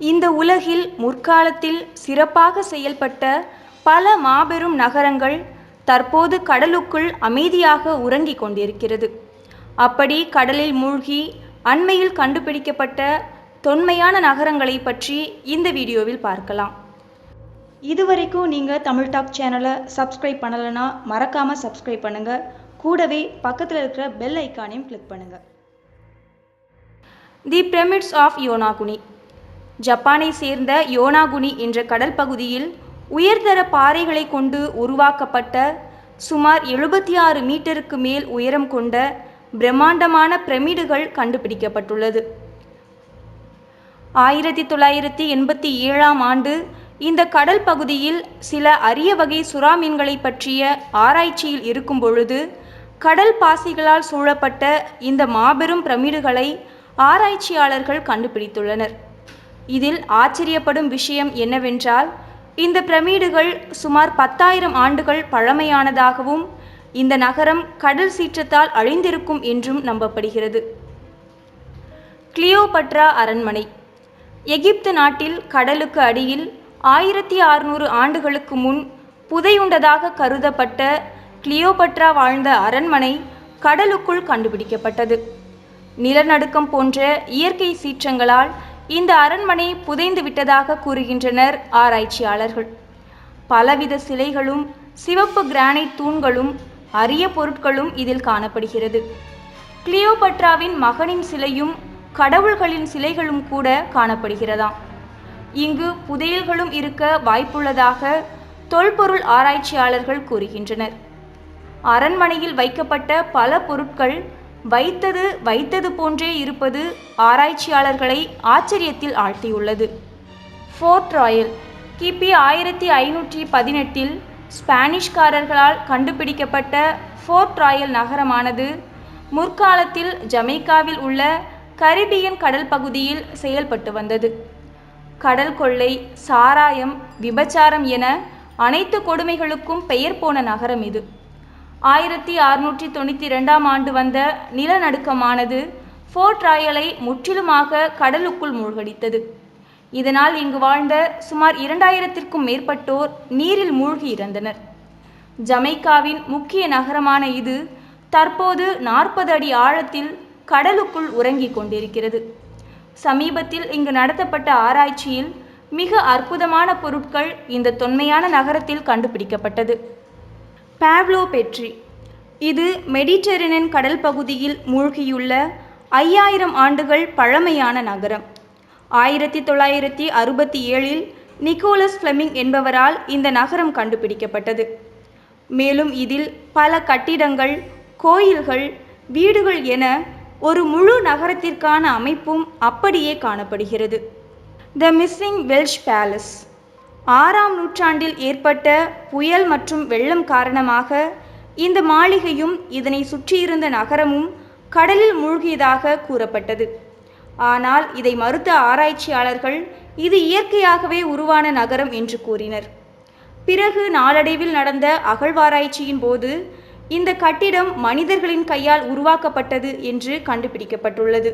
இந்த உலகில் முற்காலத்தில் சிறப்பாக செயல்பட்ட பல மாபெரும் நகரங்கள் தற்போது கடலுக்குள் அமைதியாக உறங்கிக் கொண்டிருக்கிறது. அப்படி கடலில் மூழ்கி அண்மையில் கண்டுபிடிக்கப்பட்ட தொன்மையான நகரங்களை பற்றி இந்த வீடியோவில் பார்க்கலாம். இதுவரைக்கும் நீங்கள் தமிழ் டாக் சேனலை சப்ஸ்கிரைப் பண்ணலைன்னா மறக்காமல் சப்ஸ்கிரைப் பண்ணுங்கள் கூடவே பக்கத்தில் இருக்கிற பெல் ஐக்கானையும் கிளிக் பண்ணுங்கள் தி பிரமிட்ஸ் ஆஃப் யோனாகுனி. ஜப்பானை சேர்ந்த யோனாகுனி என்ற கடல் பகுதியில் உயர்தர பாறைகளை கொண்டு உருவாக்கப்பட்ட சுமார் எழுபத்தி ஆறு மீட்டருக்கு மேல் உயரம் கொண்ட பிரம்மாண்டமான பிரமிடுகள் கண்டுபிடிக்கப்பட்டுள்ளது. ஆயிரத்தி தொள்ளாயிரத்தி எண்பத்தி ஏழாம் ஆண்டு இந்த கடல் பகுதியில் சில அரிய வகை சுறா மீன்களை பற்றிய ஆராய்ச்சியில் இருக்கும் பொழுது கடல் பாசிகளால் சூழப்பட்ட இந்த மாபெரும் பிரமிடுகளை ஆராய்ச்சியாளர்கள் கண்டுபிடித்துள்ளனர். இதில் ஆச்சரியப்படும் விஷயம் என்னவென்றால் இந்த பிரமிடுகள் சுமார் பத்தாயிரம் ஆண்டுகள் பழமையானதாகவும் இந்த நகரம் கடல் சீற்றத்தால் அழிந்திருக்கும் என்றும் நம்பப்படுகிறது. கிளியோபட்ரா அரண்மனை. எகிப்து நாட்டில் கடலுக்கு அடியில் ஆயிரத்தி அறுநூறு ஆண்டுகளுக்கு முன் புதையுண்டதாக கருதப்பட்ட கிளியோபட்ரா வாழ்ந்த அரண்மனை கடலுக்குள் கண்டுபிடிக்கப்பட்டது. நிலநடுக்கம் போன்ற இயற்கை சீற்றங்களால் இந்த அரண்மனை புதைந்து விட்டதாக கூறுகின்றனர் ஆராய்ச்சியாளர்கள். பலவித சிலைகளும் சிவப்பு கிரானைட் தூண்களும் அரிய பொருட்களும் இதில் காணப்படுகிறது. கிளியோபட்ராவின் மகனின் சிலையும் கடவுள்களின் சிலைகளும் கூட காணப்படுகிறதாம் இங்கு புதையல்களும் இருக்க வாய்ப்புள்ளதாக தொல்பொருள் ஆராய்ச்சியாளர்கள் கூறுகின்றனர். அரண்மனையில் வைக்கப்பட்ட பல பொருட்கள் வைத்தது வைத்தது போன்றே இருப்பது ஆராய்ச்சியாளர்களை ஆச்சரியத்தில் ஆழ்த்தியுள்ளது. ஃபோர்ட் ராயல் கிபி ஆயிரத்தி ஐநூற்றி பதினெட்டில் ஸ்பானிஷ்காரர்களால் கண்டுபிடிக்கப்பட்ட ஃபோர்ட் ராயல் நகரமானது முற்காலத்தில் ஜமைக்காவில் உள்ள கரிபியன் கடல் பகுதியில் செயல்பட்டு வந்தது. கடல் கொள்ளை சாராயம் விபச்சாரம் என அனைத்து கொடுமைகளுக்கும் பெயர் போன நகரம் இது. ஆயிரத்தி அறுநூற்றி தொண்ணூற்றி ரெண்டாம் ஆண்டு வந்த நிலநடுக்கமானது ஃபோர்ட் ராயலை முற்றிலுமாக கடலுக்குள் மூழ்கடித்தது. இதனால் இங்கு வாழ்ந்த சுமார் இரண்டாயிரத்திற்கும் மேற்பட்டோர் நீரில் மூழ்கி இறந்தனர். ஜமைக்காவின் முக்கிய நகரமான இது தற்போது நாற்பது அடி ஆழத்தில் கடலுக்குள் உறங்கிக் கொண்டிருக்கிறது. சமீபத்தில் இங்கு நடத்தப்பட்ட ஆராய்ச்சியில் மிக அற்புதமான பொருட்கள் இந்த தொன்மையான நகரத்தில் கண்டுபிடிக்கப்பட்டது. பேவ்லோ பெட்ரி இது மெடிட்டரேனியன் கடல் பகுதியில் மூழ்கியுள்ள ஐயாயிரம் ஆண்டுகள் பழமையான நகரம். ஆயிரத்தி தொள்ளாயிரத்தி அறுபத்தி ஏழில் நிக்கோலஸ் ஃப்ளெமிங் என்பவரால் இந்த நகரம் கண்டுபிடிக்கப்பட்டது. மேலும் இதில் பல கட்டிடங்கள் கோயில்கள் வீடுகள் என ஒரு முழு நகரத்திற்கான அமைப்பும் அப்படியே காணப்படுகிறது. The missing Welsh palace. ஆறாம் நூற்றாண்டில் ஏற்பட்ட புயல் மற்றும் வெள்ளம் காரணமாக இந்த மாளிகையும் இதனை சுற்றியிருந்த நகரமும் கடலில் மூழ்கியதாக கூறப்பட்டது. ஆனால் இதை மறுத்த ஆராய்ச்சியாளர்கள் இது இயற்கையாகவே உருவான நகரம் என்று கூறினர். பிறகு நாளடைவில் நடந்த அகழ்வாராய்ச்சியின் போது இந்த கட்டிடம் மனிதர்களின் கையால் உருவாக்கப்பட்டது என்று கண்டுபிடிக்கப்பட்டுள்ளது.